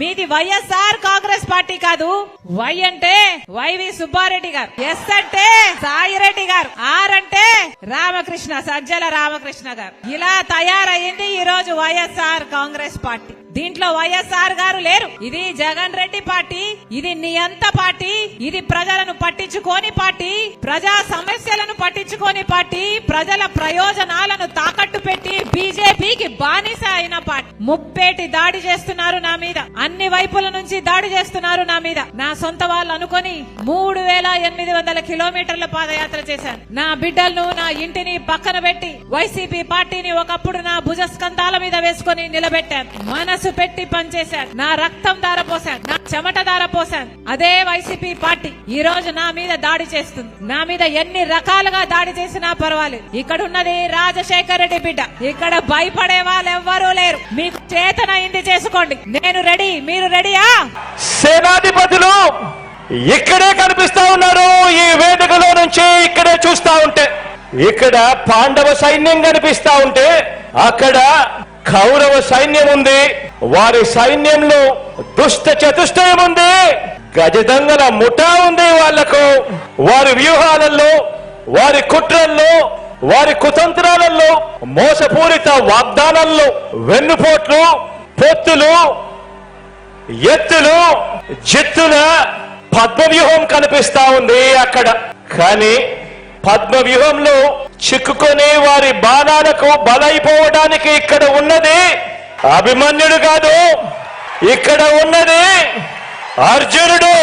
మీది వైఎస్ఆర్ కాంగ్రెస్ పార్టీ కాదు. వై అంటే వైవి సుబ్బారెడ్డి గారు. ఎస్ అంటే సాయిరెడ్డి గారు. ఆర్ అంటే రామకృష్ణ సజ్జల రామకృష్ణ గారు. ఇలా తయారైంది ఈ రోజు వైఎస్ఆర్ కాంగ్రెస్ పార్టీ. దీంట్లో వైఎస్ఆర్ గారు లేరు. ఇది జగన్ రెడ్డి పార్టీ ఇది నియంత పార్టీ ఇది ప్రజలను పట్టించుకోని పార్టీ ప్రజా సమస్యలను పట్టించుకోని పార్టీ ప్రజల ప్రయోజనాలను తాకట్టు పెట్టి బీజేపీకి బానిస అయిన పార్టీ. ముప్పేటి దాడి చేస్తున్నారు నా మీద. అన్ని వైపుల నుంచి దాడి చేస్తున్నారు నా మీద. నా సొంత వాళ్ళు అనుకొని మూడు వేల ఎనిమిది వందల కిలోమీటర్ల పాదయాత్ర చేశాను నా బిడ్డలను నా ఇంటిని పక్కన పెట్టి వైసీపీ పార్టీని ఒకప్పుడు నా భుజస్కంధాల మీద వేసుకొని నిలబెట్టాను మనసు పెట్టి పనిచేశాను నా రక్తం ధార పోసాను నా చెమట దార పోశాను అదే వైసీపీ పార్టీ ఈ రోజు నా మీద దాడి చేస్తుంది. నా మీద ఎన్ని రకాలుగా దాడి చేసినా పర్వాలేదు. ఇక్కడ ఉన్నది రాజశేఖర రెడ్డి బిడ్డ. ఇక్కడ భయపడే వాళ్ళు ఎవ్వరూ లేరు. మీకు చేతనైంది చేసుకోండి. నేను రెడీ. మీరు రెడీయా? సేనాధిపతులు ఇక్కడే కనిపిస్తా ఉన్నారు. ఈ వేదికలో నుంచి ఇక్కడే చూస్తా ఉంటే. ఇక్కడ పాండవ సైన్యం కనిపిస్తా ఉంటే అక్కడ కౌరవ సైన్యం ఉంది. వారి సైన్యంలో దుష్ట చతుష్టయం ఉంది. గజదంగల ముఠా ఉంది వాళ్ళకు వారి వ్యూహాలలో వారి కుట్రల్లో వారి కుతంత్రాలలో మోసపూరిత వాగ్దానాల్లో వెన్నుపోట్లు పొత్తులు ఎత్తులు జిత్తుల పద్మవ్యూహం కనిపిస్తా ఉంది అక్కడ. కానీ పద్మవ్యూహంలో చిక్కుకొని వారి బాణాలకు బలైపోవడానికి ఇక్కడ ఉన్నది అభిమన్యుడు కాదు. ఇక్కడ ఉన్నది అర్జునుడు.